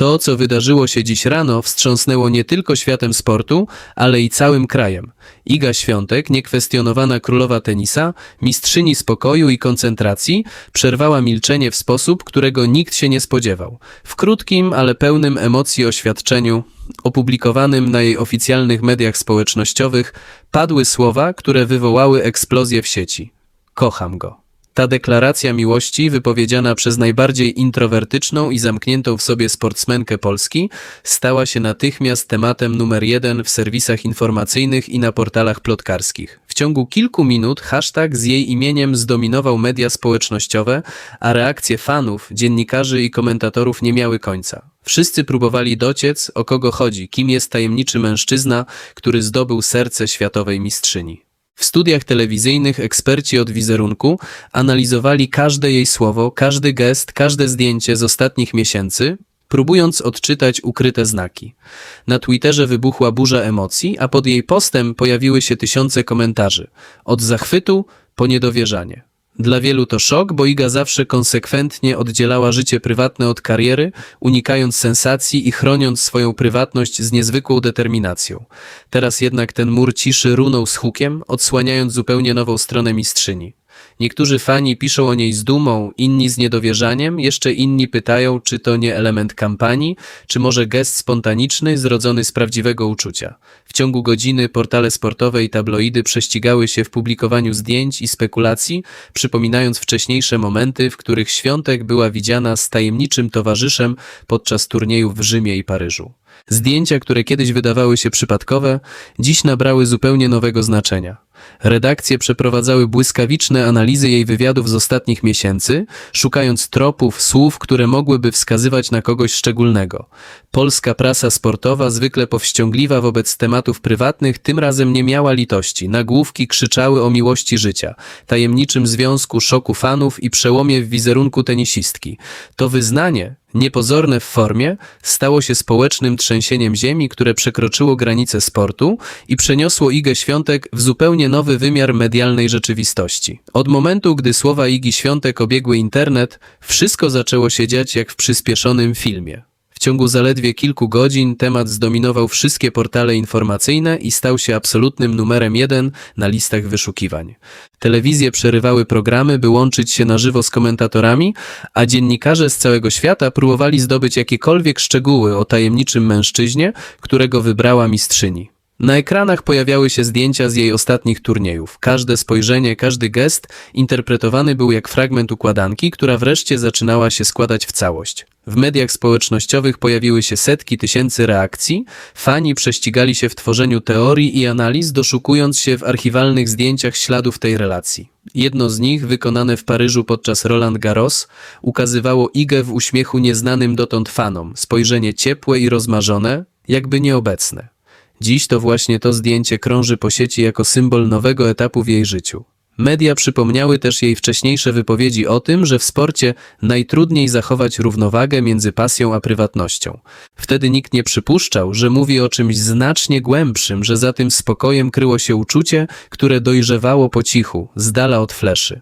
To, co wydarzyło się dziś rano, wstrząsnęło nie tylko światem sportu, ale i całym krajem. Iga Świątek, niekwestionowana królowa tenisa, mistrzyni spokoju i koncentracji, przerwała milczenie w sposób, którego nikt się nie spodziewał. W krótkim, ale pełnym emocji oświadczeniu, opublikowanym na jej oficjalnych mediach społecznościowych, padły słowa, które wywołały eksplozję w sieci. Kocham go. Ta deklaracja miłości, wypowiedziana przez najbardziej introwertyczną i zamkniętą w sobie sportsmenkę Polski, stała się natychmiast tematem numer jeden w serwisach informacyjnych i na portalach plotkarskich. W ciągu kilku minut hashtag z jej imieniem zdominował media społecznościowe, a reakcje fanów, dziennikarzy i komentatorów nie miały końca. Wszyscy próbowali dociec, o kogo chodzi, kim jest tajemniczy mężczyzna, który zdobył serce światowej mistrzyni. W studiach telewizyjnych eksperci od wizerunku analizowali każde jej słowo, każdy gest, każde zdjęcie z ostatnich miesięcy, próbując odczytać ukryte znaki. Na Twitterze wybuchła burza emocji, a pod jej postem pojawiły się tysiące komentarzy. Od zachwytu po niedowierzanie. Dla wielu to szok, bo Iga zawsze konsekwentnie oddzielała życie prywatne od kariery, unikając sensacji i chroniąc swoją prywatność z niezwykłą determinacją. Teraz jednak ten mur ciszy runął z hukiem, odsłaniając zupełnie nową stronę mistrzyni. Niektórzy fani piszą o niej z dumą, inni z niedowierzaniem, jeszcze inni pytają, czy to nie element kampanii, czy może gest spontaniczny zrodzony z prawdziwego uczucia. W ciągu godziny portale sportowe i tabloidy prześcigały się w publikowaniu zdjęć i spekulacji, przypominając wcześniejsze momenty, w których Świątek była widziana z tajemniczym towarzyszem podczas turniejów w Rzymie i Paryżu. Zdjęcia, które kiedyś wydawały się przypadkowe, dziś nabrały zupełnie nowego znaczenia. Redakcje przeprowadzały błyskawiczne analizy jej wywiadów z ostatnich miesięcy, szukając tropów, słów, które mogłyby wskazywać na kogoś szczególnego. Polska prasa sportowa, zwykle powściągliwa wobec tematów prywatnych, tym razem nie miała litości. Nagłówki krzyczały o miłości życia, tajemniczym związku, szoku fanów i przełomie w wizerunku tenisistki. To wyznanie, niepozorne w formie, stało się społecznym trzęsieniem ziemi, które przekroczyło granice sportu i przeniosło Igę Świątek w zupełnie nowy wymiar medialnej rzeczywistości. Od momentu, gdy słowa Igi Świątek obiegły internet, wszystko zaczęło się dziać jak w przyspieszonym filmie. Ciągu zaledwie kilku godzin temat zdominował wszystkie portale informacyjne i stał się absolutnym numerem jeden na listach wyszukiwań. Telewizje przerywały programy, by łączyć się na żywo z komentatorami, a dziennikarze z całego świata próbowali zdobyć jakiekolwiek szczegóły o tajemniczym mężczyźnie, którego wybrała mistrzyni. Na ekranach pojawiały się zdjęcia z jej ostatnich turniejów. Każde spojrzenie, każdy gest interpretowany był jak fragment układanki, która wreszcie zaczynała się składać w całość. W mediach społecznościowych pojawiły się setki tysięcy reakcji, fani prześcigali się w tworzeniu teorii i analiz, doszukując się w archiwalnych zdjęciach śladów tej relacji. Jedno z nich, wykonane w Paryżu podczas Roland Garros, ukazywało Igę w uśmiechu nieznanym dotąd fanom, spojrzenie ciepłe i rozmarzone, jakby nieobecne. Dziś to właśnie to zdjęcie krąży po sieci jako symbol nowego etapu w jej życiu. Media przypomniały też jej wcześniejsze wypowiedzi o tym, że w sporcie najtrudniej zachować równowagę między pasją a prywatnością. Wtedy nikt nie przypuszczał, że mówi o czymś znacznie głębszym, że za tym spokojem kryło się uczucie, które dojrzewało po cichu, z dala od fleszy.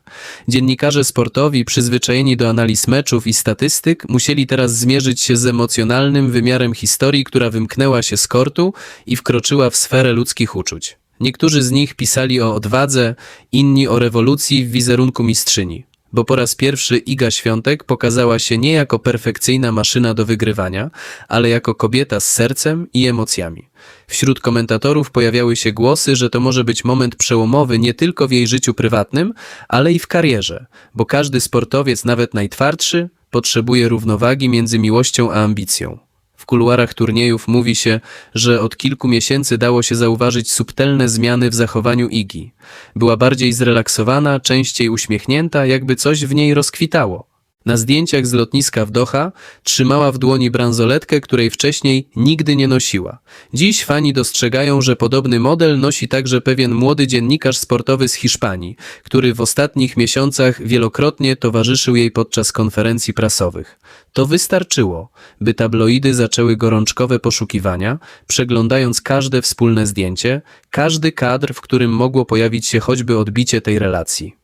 Dziennikarze sportowi, przyzwyczajeni do analiz meczów i statystyk, musieli teraz zmierzyć się z emocjonalnym wymiarem historii, która wymknęła się z kortu i wkroczyła w sferę ludzkich uczuć. Niektórzy z nich pisali o odwadze, inni o rewolucji w wizerunku mistrzyni. Bo po raz pierwszy Iga Świątek pokazała się nie jako perfekcyjna maszyna do wygrywania, ale jako kobieta z sercem i emocjami. Wśród komentatorów pojawiały się głosy, że to może być moment przełomowy nie tylko w jej życiu prywatnym, ale i w karierze, bo każdy sportowiec, nawet najtwardszy, potrzebuje równowagi między miłością a ambicją. Kuluarach turniejów mówi się, że od kilku miesięcy dało się zauważyć subtelne zmiany w zachowaniu Igi. Była bardziej zrelaksowana, częściej uśmiechnięta, jakby coś w niej rozkwitało. Na zdjęciach z lotniska w Doha trzymała w dłoni bransoletkę, której wcześniej nigdy nie nosiła. Dziś fani dostrzegają, że podobny model nosi także pewien młody dziennikarz sportowy z Hiszpanii, który w ostatnich miesiącach wielokrotnie towarzyszył jej podczas konferencji prasowych. To wystarczyło, by tabloidy zaczęły gorączkowe poszukiwania, przeglądając każde wspólne zdjęcie, każdy kadr, w którym mogło pojawić się choćby odbicie tej relacji.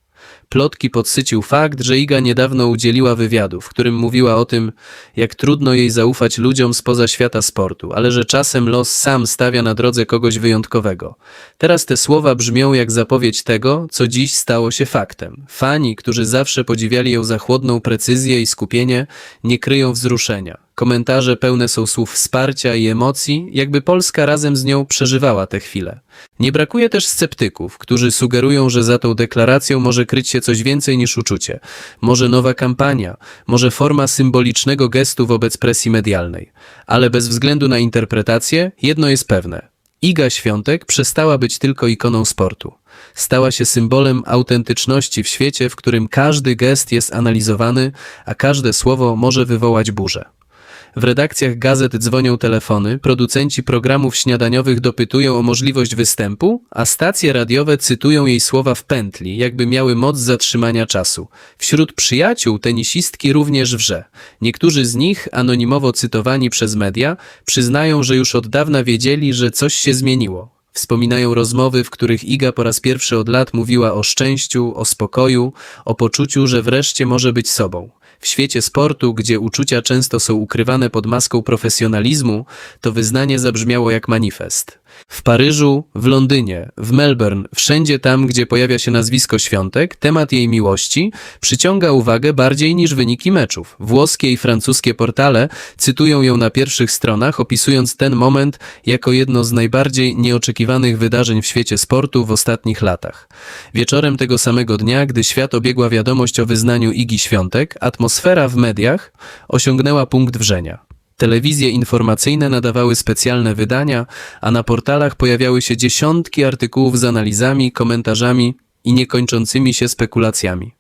Plotki podsycił fakt, że Iga niedawno udzieliła wywiadu, w którym mówiła o tym, jak trudno jej zaufać ludziom spoza świata sportu, ale że czasem los sam stawia na drodze kogoś wyjątkowego. Teraz te słowa brzmią jak zapowiedź tego, co dziś stało się faktem. Fani, którzy zawsze podziwiali ją za chłodną precyzję i skupienie, nie kryją wzruszenia. Komentarze pełne są słów wsparcia i emocji, jakby Polska razem z nią przeżywała tę chwilę. Nie brakuje też sceptyków, którzy sugerują, że za tą deklaracją może kryć się coś więcej niż uczucie. Może nowa kampania, może forma symbolicznego gestu wobec presji medialnej. Ale bez względu na interpretację, jedno jest pewne. Iga Świątek przestała być tylko ikoną sportu. Stała się symbolem autentyczności w świecie, w którym każdy gest jest analizowany, a każde słowo może wywołać burzę. W redakcjach gazet dzwonią telefony, producenci programów śniadaniowych dopytują o możliwość występu, a stacje radiowe cytują jej słowa w pętli, jakby miały moc zatrzymania czasu. Wśród przyjaciół tenisistki również wrze. Niektórzy z nich, anonimowo cytowani przez media, przyznają, że już od dawna wiedzieli, że coś się zmieniło. Wspominają rozmowy, w których Iga po raz pierwszy od lat mówiła o szczęściu, o spokoju, o poczuciu, że wreszcie może być sobą. W świecie sportu, gdzie uczucia często są ukrywane pod maską profesjonalizmu, to wyznanie zabrzmiało jak manifest. W Paryżu, w Londynie, w Melbourne, wszędzie tam, gdzie pojawia się nazwisko Świątek, temat jej miłości przyciąga uwagę bardziej niż wyniki meczów. Włoskie i francuskie portale cytują ją na pierwszych stronach, opisując ten moment jako jedno z najbardziej nieoczekiwanych wydarzeń w świecie sportu w ostatnich latach. Wieczorem tego samego dnia, gdy świat obiegła wiadomość o wyznaniu Igi Świątek, atmosfera w mediach osiągnęła punkt wrzenia. Telewizje informacyjne nadawały specjalne wydania, a na portalach pojawiały się dziesiątki artykułów z analizami, komentarzami i niekończącymi się spekulacjami.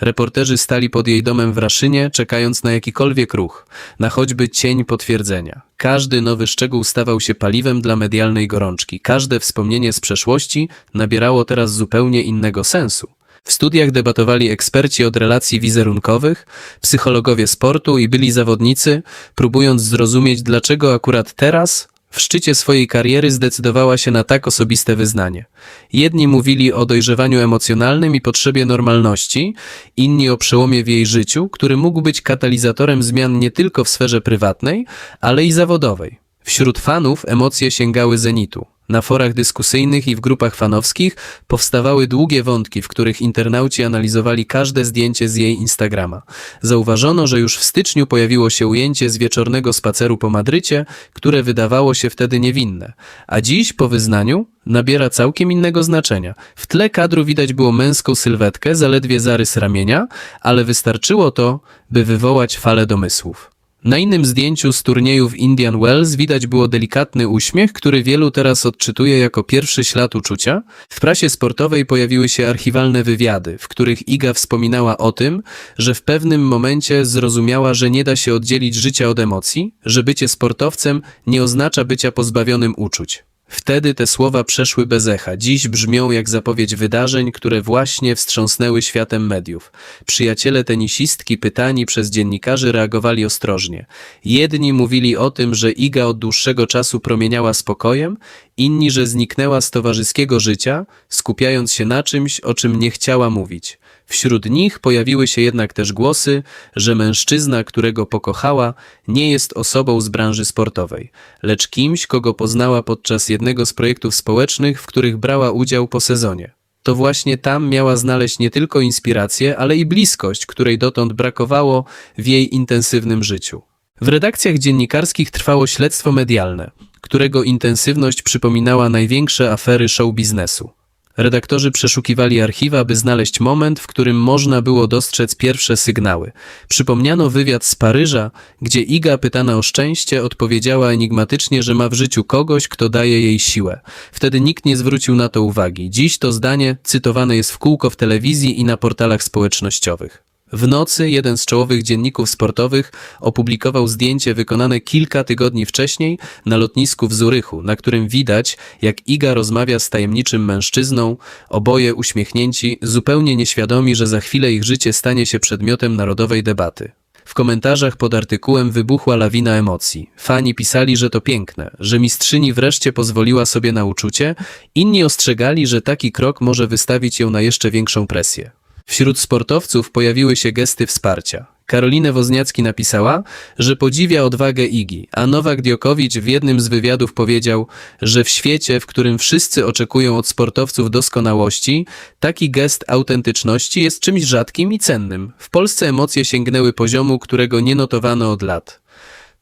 Reporterzy stali pod jej domem w Raszynie, czekając na jakikolwiek ruch, na choćby cień potwierdzenia. Każdy nowy szczegół stawał się paliwem dla medialnej gorączki. Każde wspomnienie z przeszłości nabierało teraz zupełnie innego sensu. W studiach debatowali eksperci od relacji wizerunkowych, psychologowie sportu i byli zawodnicy, próbując zrozumieć, dlaczego akurat teraz, w szczycie swojej kariery, zdecydowała się na tak osobiste wyznanie. Jedni mówili o dojrzewaniu emocjonalnym i potrzebie normalności, inni o przełomie w jej życiu, który mógł być katalizatorem zmian nie tylko w sferze prywatnej, ale i zawodowej. Wśród fanów emocje sięgały zenitu. Na forach dyskusyjnych i w grupach fanowskich powstawały długie wątki, w których internauci analizowali każde zdjęcie z jej Instagrama. Zauważono, że już w styczniu pojawiło się ujęcie z wieczornego spaceru po Madrycie, które wydawało się wtedy niewinne. A dziś, po wyznaniu, nabiera całkiem innego znaczenia. W tle kadru widać było męską sylwetkę, zaledwie zarys ramienia, ale wystarczyło to, by wywołać falę domysłów. Na innym zdjęciu z turnieju w Indian Wells widać było delikatny uśmiech, który wielu teraz odczytuje jako pierwszy ślad uczucia. W prasie sportowej pojawiły się archiwalne wywiady, w których Iga wspominała o tym, że w pewnym momencie zrozumiała, że nie da się oddzielić życia od emocji, że bycie sportowcem nie oznacza bycia pozbawionym uczuć. Wtedy te słowa przeszły bez echa. Dziś brzmią jak zapowiedź wydarzeń, które właśnie wstrząsnęły światem mediów. Przyjaciele tenisistki pytani przez dziennikarzy reagowali ostrożnie. Jedni mówili o tym, że Iga od dłuższego czasu promieniała spokojem, inni, że zniknęła z towarzyskiego życia, skupiając się na czymś, o czym nie chciała mówić. Wśród nich pojawiły się jednak też głosy, że mężczyzna, którego pokochała, nie jest osobą z branży sportowej, lecz kimś, kogo poznała podczas jednego z projektów społecznych, w których brała udział po sezonie. To właśnie tam miała znaleźć nie tylko inspirację, ale i bliskość, której dotąd brakowało w jej intensywnym życiu. W redakcjach dziennikarskich trwało śledztwo medialne, którego intensywność przypominała największe afery show biznesu. Redaktorzy przeszukiwali archiwa, by znaleźć moment, w którym można było dostrzec pierwsze sygnały. Przypomniano wywiad z Paryża, gdzie Iga, pytana o szczęście, odpowiedziała enigmatycznie, że ma w życiu kogoś, kto daje jej siłę. Wtedy nikt nie zwrócił na to uwagi. Dziś to zdanie cytowane jest w kółko w telewizji i na portalach społecznościowych. W nocy jeden z czołowych dzienników sportowych opublikował zdjęcie wykonane kilka tygodni wcześniej na lotnisku w Zurychu, na którym widać, jak Iga rozmawia z tajemniczym mężczyzną, oboje uśmiechnięci, zupełnie nieświadomi, że za chwilę ich życie stanie się przedmiotem narodowej debaty. W komentarzach pod artykułem wybuchła lawina emocji. Fani pisali, że to piękne, że mistrzyni wreszcie pozwoliła sobie na uczucie, inni ostrzegali, że taki krok może wystawić ją na jeszcze większą presję. Wśród sportowców pojawiły się gesty wsparcia. Karolinę Wozniacki napisała, że podziwia odwagę Igi, a Nowak Diokowicz w jednym z wywiadów powiedział, że w świecie, w którym wszyscy oczekują od sportowców doskonałości, taki gest autentyczności jest czymś rzadkim i cennym. W Polsce emocje sięgnęły poziomu, którego nie notowano od lat.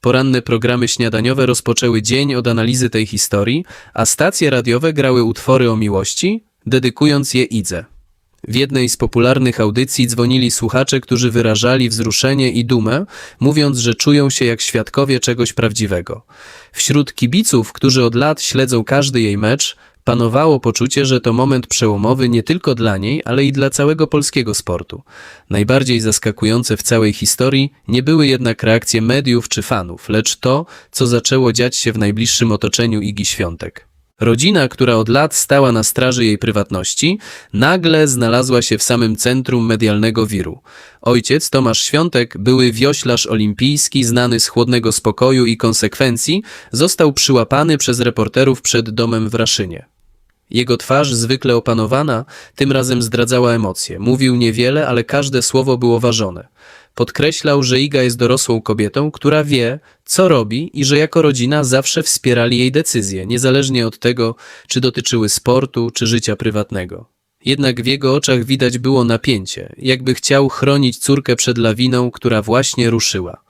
Poranne programy śniadaniowe rozpoczęły dzień od analizy tej historii, a stacje radiowe grały utwory o miłości, dedykując je Idze. W jednej z popularnych audycji dzwonili słuchacze, którzy wyrażali wzruszenie i dumę, mówiąc, że czują się jak świadkowie czegoś prawdziwego. Wśród kibiców, którzy od lat śledzą każdy jej mecz, panowało poczucie, że to moment przełomowy nie tylko dla niej, ale i dla całego polskiego sportu. Najbardziej zaskakujące w całej historii nie były jednak reakcje mediów czy fanów, lecz to, co zaczęło dziać się w najbliższym otoczeniu Igi Świątek. Rodzina, która od lat stała na straży jej prywatności, nagle znalazła się w samym centrum medialnego wiru. Ojciec, Tomasz Świątek, były wioślarz olimpijski, znany z chłodnego spokoju i konsekwencji, został przyłapany przez reporterów przed domem w Raszynie. Jego twarz, zwykle opanowana, tym razem zdradzała emocje. Mówił niewiele, ale każde słowo było ważone. Podkreślał, że Iga jest dorosłą kobietą, która wie, co robi i że jako rodzina zawsze wspierali jej decyzje, niezależnie od tego, czy dotyczyły sportu, czy życia prywatnego. Jednak w jego oczach widać było napięcie, jakby chciał chronić córkę przed lawiną, która właśnie ruszyła.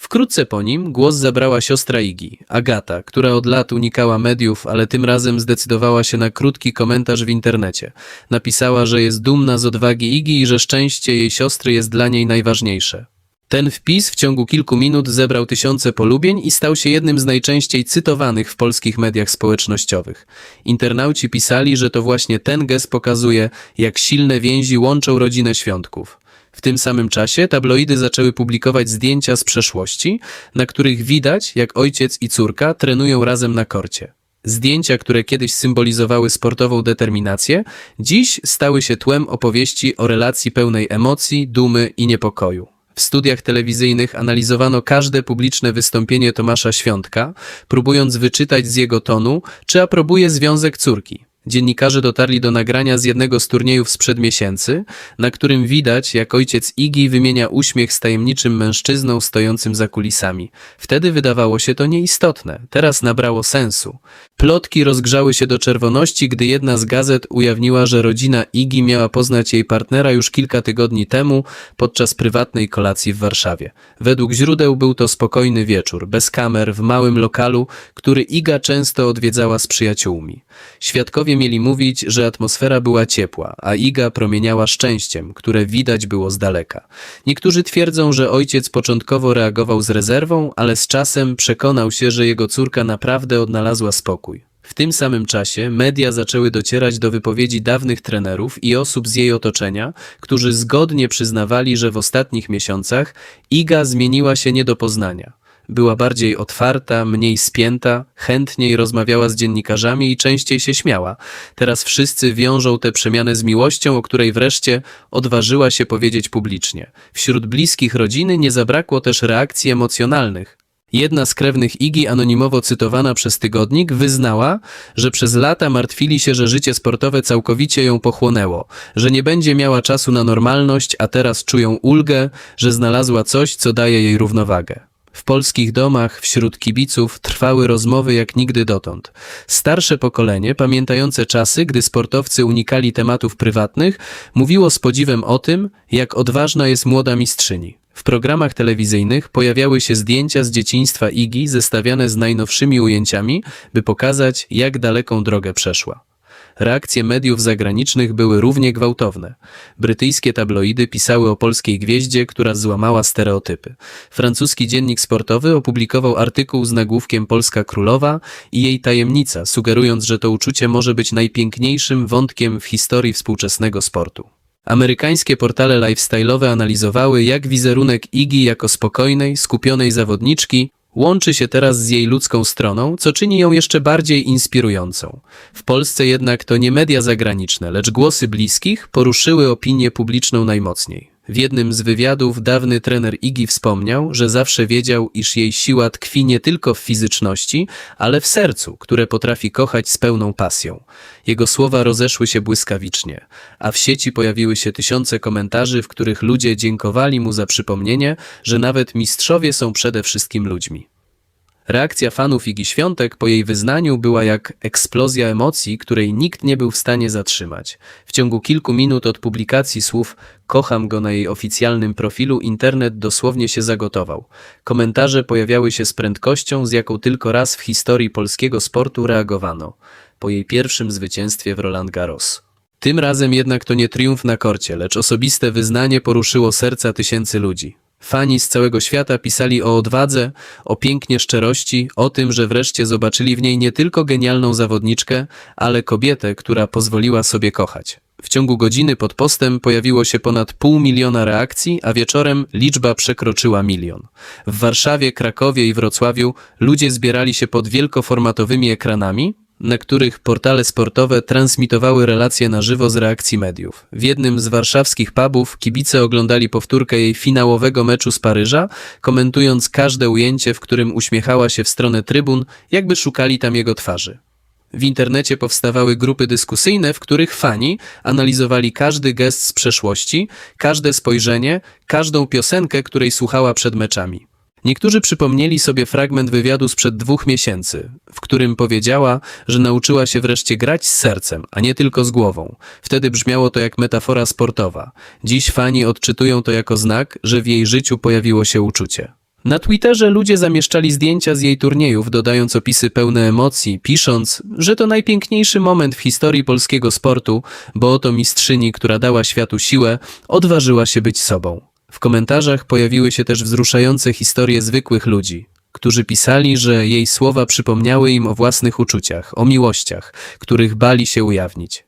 Wkrótce po nim głos zabrała siostra Igi, Agata, która od lat unikała mediów, ale tym razem zdecydowała się na krótki komentarz w internecie. Napisała, że jest dumna z odwagi Igi i że szczęście jej siostry jest dla niej najważniejsze. Ten wpis w ciągu kilku minut zebrał tysiące polubień i stał się jednym z najczęściej cytowanych w polskich mediach społecznościowych. Internauci pisali, że to właśnie ten gest pokazuje, jak silne więzi łączą rodzinę świątków. W tym samym czasie tabloidy zaczęły publikować zdjęcia z przeszłości, na których widać, jak ojciec i córka trenują razem na korcie. Zdjęcia, które kiedyś symbolizowały sportową determinację, dziś stały się tłem opowieści o relacji pełnej emocji, dumy i niepokoju. W studiach telewizyjnych analizowano każde publiczne wystąpienie Tomasza Świątka, próbując wyczytać z jego tonu, czy aprobuje związek córki. Dziennikarze dotarli do nagrania z jednego z turniejów sprzed miesięcy, na którym widać, jak ojciec Igi wymienia uśmiech z tajemniczym mężczyzną stojącym za kulisami. Wtedy wydawało się to nieistotne, teraz nabrało sensu. Plotki rozgrzały się do czerwoności, gdy jedna z gazet ujawniła, że rodzina Igi miała poznać jej partnera już kilka tygodni temu podczas prywatnej kolacji w Warszawie. Według źródeł był to spokojny wieczór, bez kamer, w małym lokalu, który Iga często odwiedzała z przyjaciółmi. Świadkowie mieli mówić, że atmosfera była ciepła, a Iga promieniała szczęściem, które widać było z daleka. Niektórzy twierdzą, że ojciec początkowo reagował z rezerwą, ale z czasem przekonał się, że jego córka naprawdę odnalazła spokój. W tym samym czasie media zaczęły docierać do wypowiedzi dawnych trenerów i osób z jej otoczenia, którzy zgodnie przyznawali, że w ostatnich miesiącach Iga zmieniła się nie do poznania. Była bardziej otwarta, mniej spięta, chętniej rozmawiała z dziennikarzami i częściej się śmiała. Teraz wszyscy wiążą tę przemianę z miłością, o której wreszcie odważyła się powiedzieć publicznie. Wśród bliskich rodziny nie zabrakło też reakcji emocjonalnych. Jedna z krewnych Igi, anonimowo cytowana przez tygodnik, wyznała, że przez lata martwili się, że życie sportowe całkowicie ją pochłonęło, że nie będzie miała czasu na normalność, a teraz czują ulgę, że znalazła coś, co daje jej równowagę. W polskich domach wśród kibiców trwały rozmowy jak nigdy dotąd. Starsze pokolenie, pamiętające czasy, gdy sportowcy unikali tematów prywatnych, mówiło z podziwem o tym, jak odważna jest młoda mistrzyni. W programach telewizyjnych pojawiały się zdjęcia z dzieciństwa Igi zestawiane z najnowszymi ujęciami, by pokazać, jak daleką drogę przeszła. Reakcje mediów zagranicznych były równie gwałtowne. Brytyjskie tabloidy pisały o polskiej gwieździe, która złamała stereotypy. Francuski dziennik sportowy opublikował artykuł z nagłówkiem Polska Królowa i jej tajemnica, sugerując, że to uczucie może być najpiękniejszym wątkiem w historii współczesnego sportu. Amerykańskie portale lifestyle'owe analizowały, jak wizerunek Iggy jako spokojnej, skupionej zawodniczki Łączy się teraz z jej ludzką stroną, co czyni ją jeszcze bardziej inspirującą. W Polsce jednak to nie media zagraniczne, lecz głosy bliskich poruszyły opinię publiczną najmocniej. W jednym z wywiadów dawny trener Igi wspomniał, że zawsze wiedział, iż jej siła tkwi nie tylko w fizyczności, ale w sercu, które potrafi kochać z pełną pasją. Jego słowa rozeszły się błyskawicznie, a w sieci pojawiły się tysiące komentarzy, w których ludzie dziękowali mu za przypomnienie, że nawet mistrzowie są przede wszystkim ludźmi. Reakcja fanów Igi Świątek po jej wyznaniu była jak eksplozja emocji, której nikt nie był w stanie zatrzymać. W ciągu kilku minut od publikacji słów kocham go na jej oficjalnym profilu internet dosłownie się zagotował. Komentarze pojawiały się z prędkością, z jaką tylko raz w historii polskiego sportu reagowano. Po jej pierwszym zwycięstwie w Roland Garros. Tym razem jednak to nie triumf na korcie, lecz osobiste wyznanie poruszyło serca tysięcy ludzi. Fani z całego świata pisali o odwadze, o pięknie szczerości, o tym, że wreszcie zobaczyli w niej nie tylko genialną zawodniczkę, ale kobietę, która pozwoliła sobie kochać. W ciągu godziny pod postem pojawiło się ponad pół miliona reakcji, a wieczorem liczba przekroczyła milion. W Warszawie, Krakowie i Wrocławiu ludzie zbierali się pod wielkoformatowymi ekranami, na których portale sportowe transmitowały relacje na żywo z reakcji mediów. W jednym z warszawskich pubów kibice oglądali powtórkę jej finałowego meczu z Paryża, komentując każde ujęcie, w którym uśmiechała się w stronę trybun, jakby szukali tam jego twarzy. W internecie powstawały grupy dyskusyjne, w których fani analizowali każdy gest z przeszłości, każde spojrzenie, każdą piosenkę, której słuchała przed meczami. Niektórzy przypomnieli sobie fragment wywiadu sprzed dwóch miesięcy, w którym powiedziała, że nauczyła się wreszcie grać z sercem, a nie tylko z głową. Wtedy brzmiało to jak metafora sportowa. Dziś fani odczytują to jako znak, że w jej życiu pojawiło się uczucie. Na Twitterze ludzie zamieszczali zdjęcia z jej turniejów, dodając opisy pełne emocji, pisząc, że to najpiękniejszy moment w historii polskiego sportu, bo oto mistrzyni, która dała światu siłę, odważyła się być sobą. W komentarzach pojawiły się też wzruszające historie zwykłych ludzi, którzy pisali, że jej słowa przypomniały im o własnych uczuciach, o miłościach, których bali się ujawnić.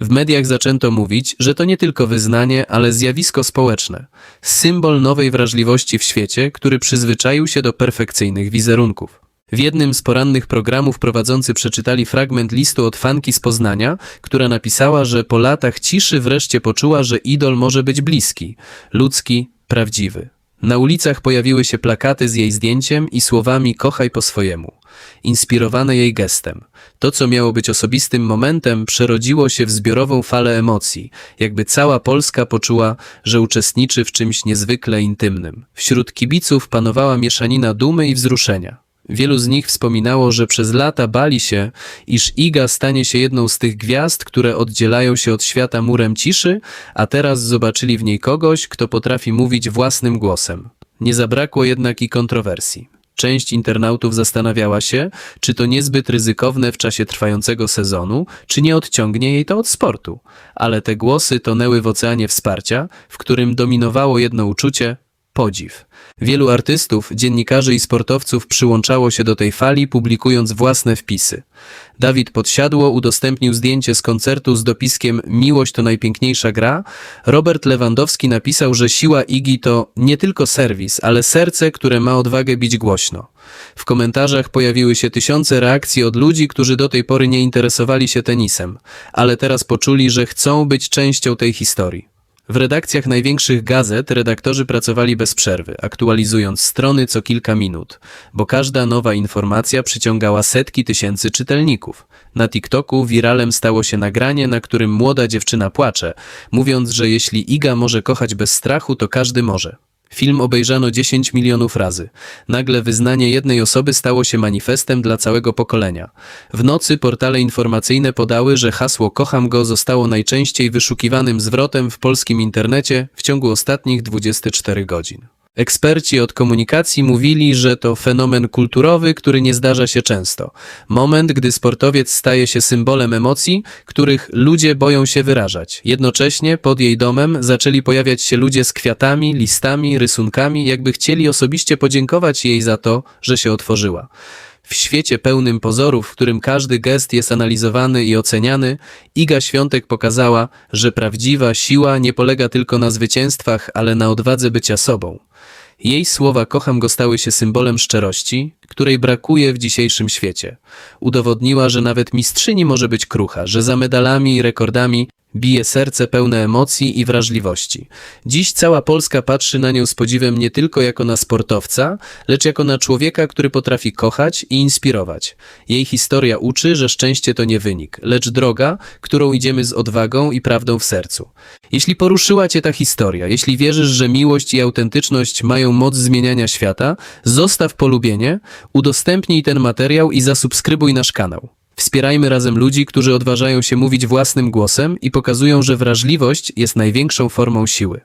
W mediach zaczęto mówić, że to nie tylko wyznanie, ale zjawisko społeczne, symbol nowej wrażliwości w świecie, który przyzwyczaił się do perfekcyjnych wizerunków. W jednym z porannych programów prowadzący przeczytali fragment listu od fanki z Poznania, która napisała, że po latach ciszy wreszcie poczuła, że idol może być bliski, ludzki, prawdziwy. Na ulicach pojawiły się plakaty z jej zdjęciem i słowami kochaj po swojemu, inspirowane jej gestem. To, co miało być osobistym momentem, przerodziło się w zbiorową falę emocji, jakby cała Polska poczuła, że uczestniczy w czymś niezwykle intymnym. Wśród kibiców panowała mieszanina dumy i wzruszenia. Wielu z nich wspominało, że przez lata bali się, iż Iga stanie się jedną z tych gwiazd, które oddzielają się od świata murem ciszy, a teraz zobaczyli w niej kogoś, kto potrafi mówić własnym głosem. Nie zabrakło jednak i kontrowersji. Część internautów zastanawiała się, czy to niezbyt ryzykowne w czasie trwającego sezonu, czy nie odciągnie jej to od sportu. Ale te głosy tonęły w oceanie wsparcia, w którym dominowało jedno uczucie podziw. Wielu artystów, dziennikarzy i sportowców przyłączało się do tej fali, publikując własne wpisy. Dawid Podsiadło udostępnił zdjęcie z koncertu z dopiskiem Miłość to najpiękniejsza gra. Robert Lewandowski napisał, że siła Igi to nie tylko serwis, ale serce, które ma odwagę bić głośno. W komentarzach pojawiły się tysiące reakcji od ludzi, którzy do tej pory nie interesowali się tenisem, ale teraz poczuli, że chcą być częścią tej historii. W redakcjach największych gazet redaktorzy pracowali bez przerwy, aktualizując strony co kilka minut, bo każda nowa informacja przyciągała setki tysięcy czytelników. Na TikToku wiralem stało się nagranie, na którym młoda dziewczyna płacze, mówiąc, że jeśli Iga może kochać bez strachu, to każdy może. Film obejrzano 10 milionów razy. Nagle wyznanie jednej osoby stało się manifestem dla całego pokolenia. W nocy portale informacyjne podały, że hasło Kocham go zostało najczęściej wyszukiwanym zwrotem w polskim internecie w ciągu ostatnich 24 godzin. Eksperci od komunikacji mówili, że to fenomen kulturowy, który nie zdarza się często. Moment, gdy sportowiec staje się symbolem emocji, których ludzie boją się wyrażać. Jednocześnie pod jej domem zaczęli pojawiać się ludzie z kwiatami, listami, rysunkami, jakby chcieli osobiście podziękować jej za to, że się otworzyła. W świecie pełnym pozorów, w którym każdy gest jest analizowany i oceniany, Iga Świątek pokazała, że prawdziwa siła nie polega tylko na zwycięstwach, ale na odwadze bycia sobą. Jej słowa kocham go stały się symbolem szczerości, której brakuje w dzisiejszym świecie. Udowodniła, że nawet mistrzyni może być krucha, że za medalami i rekordami bije serce pełne emocji i wrażliwości. Dziś cała Polska patrzy na nią z podziwem nie tylko jako na sportowca, lecz jako na człowieka, który potrafi kochać i inspirować. Jej historia uczy, że szczęście to nie wynik, lecz droga, którą idziemy z odwagą i prawdą w sercu. Jeśli poruszyła Cię ta historia, jeśli wierzysz, że miłość i autentyczność mają moc zmieniania świata, zostaw polubienie, udostępnij ten materiał i zasubskrybuj nasz kanał. Wspierajmy razem ludzi, którzy odważają się mówić własnym głosem i pokazują, że wrażliwość jest największą formą siły.